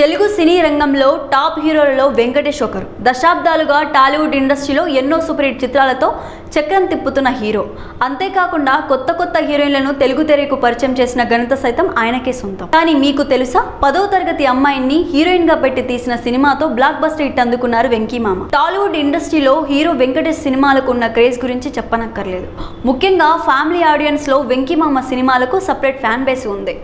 తెలుగు సినీ రంగంలో టాప్ హీరోలలో వెంకటేష్ ఒకరు. దశాబ్దాలుగా టాలీవుడ్ ఇండస్ట్రీలో ఎన్నో సూపర్ హిట్ చిత్రాలతో చక్రం తిప్పుతున్న హీరో. అంతేకాకుండా కొత్త కొత్త హీరోయిన్లను తెలుగు తెరకు పరిచయం చేసిన ఘనత సైతం ఆయనకే సొంతం. కానీ మీకు తెలుసా? పదో తరగతి అమ్మాయిని హీరోయిన్గా పెట్టి తీసిన సినిమాతో బ్లాక్ బస్టర్ హిట్ అందుకున్నారు వెంకీమామ. టాలీవుడ్ ఇండస్ట్రీలో హీరో వెంకటేష్ సినిమాలకు ఉన్న క్రేజ్ గురించి చెప్పనక్కర్లేదు. ముఖ్యంగా ఫ్యామిలీ ఆడియన్స్లో వెంకీమామ సినిమాలకు సపరేట్ ఫ్యాన్ బేస్ ఉంది.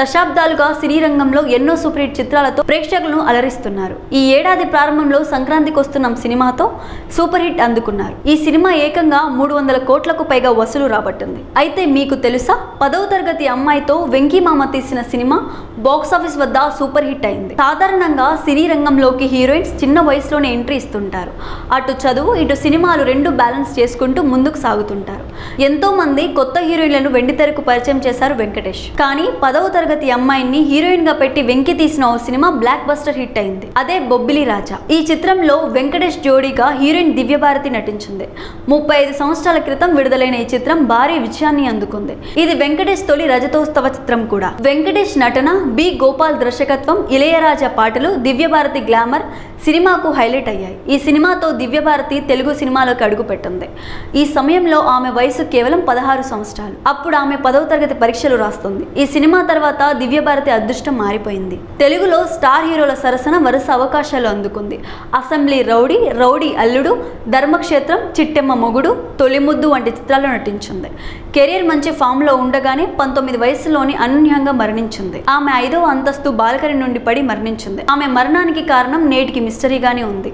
దశాబ్దాలుగా సినీ రంగంలో ఎన్నో సూపర్ హిట్ చిత్రాలతో ప్రేక్షకులను అలరిస్తున్నారు. ఈ ఏడాది ప్రారంభంలో సంక్రాంతికి వస్తున్న సినిమాతో సూపర్ హిట్ అందుకున్నారు. ఈ సినిమా ఏకంగా మూడు వందల కోట్లకు పైగా వసూలు రాబట్టింది. అయితే మీకు తెలుసా? పదవ తరగతి అమ్మాయితో వెంకీమామ తీసిన సినిమా బాక్స్ ఆఫీస్ వద్ద సూపర్ హిట్ అయింది. సాధారణంగా సినీ రంగంలోకి హీరోయిన్స్ చిన్న వయసులోనే ఎంట్రీ ఇస్తుంటారు. అటు చదువు ఇటు సినిమాలు రెండు బ్యాలెన్స్ చేసుకుంటూ ముందుకు సాగుతుంటారు. ఎంతో మంది కొత్త హీరోయిన్లను వెండితెరకు పరిచయం చేశారు వెంకటేష్. కానీ పదవ తరగతి అమ్మాయిని హీరోయిన్గా పెట్టి వెంకి తీసిన ఓ సినిమా బ్లాక్ బస్టర్ హిట్ అయింది. అదే బొబ్బిలి రాజా. ఈ చిత్రంలో వెంకటేష్ జోడీగా హీరోయిన్ దివ్యభారతి నటించింది. ముప్పై ఐదు సంవత్సరాల క్రితం విడుదలైన ఈ చిత్రం భారీ విజయాన్ని అందుకుంది. ఇది వెంకటేష్ తొలి రజతోత్సవ చిత్రం కూడా. వెంకటేష్ నటన బి. గోపాల్ దర్శకత్వం ఇళయరాజా పాటలు దివ్యభారతి గ్లామర్ సినిమాకు హైలైట్ అయ్యాయి. ఈ సినిమాతో దివ్యభారతి తెలుగు సినిమాలోకి అడుగుపెట్టింది. ఈ సమయంలో ఆమె వయసు కేవలం పదహారు సంవత్సరాలు. అప్పుడు ఆమె పదవ తరగతి పరీక్షలు రాస్తుంది. ఈ సినిమా తర్వాత దివ్యభారతి అదృష్టం మారిపోయింది. తెలుగులో స్టార్ హీరోల సరసన వరుస అవకాశాలు అందుకుంది. అసెంబ్లీ రౌడీ రౌడీ అల్లుడు ధర్మక్షేత్రం చిట్టెమ్మ మొగుడు తొలిముద్దు వంటి చిత్రాల్లో నటించింది. కెరీర్ మంచి ఫామ్లో ఉండగానే పంతొమ్మిది వయసులోని అనున్యంగా మరణించింది. ఆమె ఐదవ అంతస్తు బాల్కనీ నుండి పడి మరణించింది. ఆమె మరణానికి కారణం నేటికి మిస్టరీగానే ఉంది.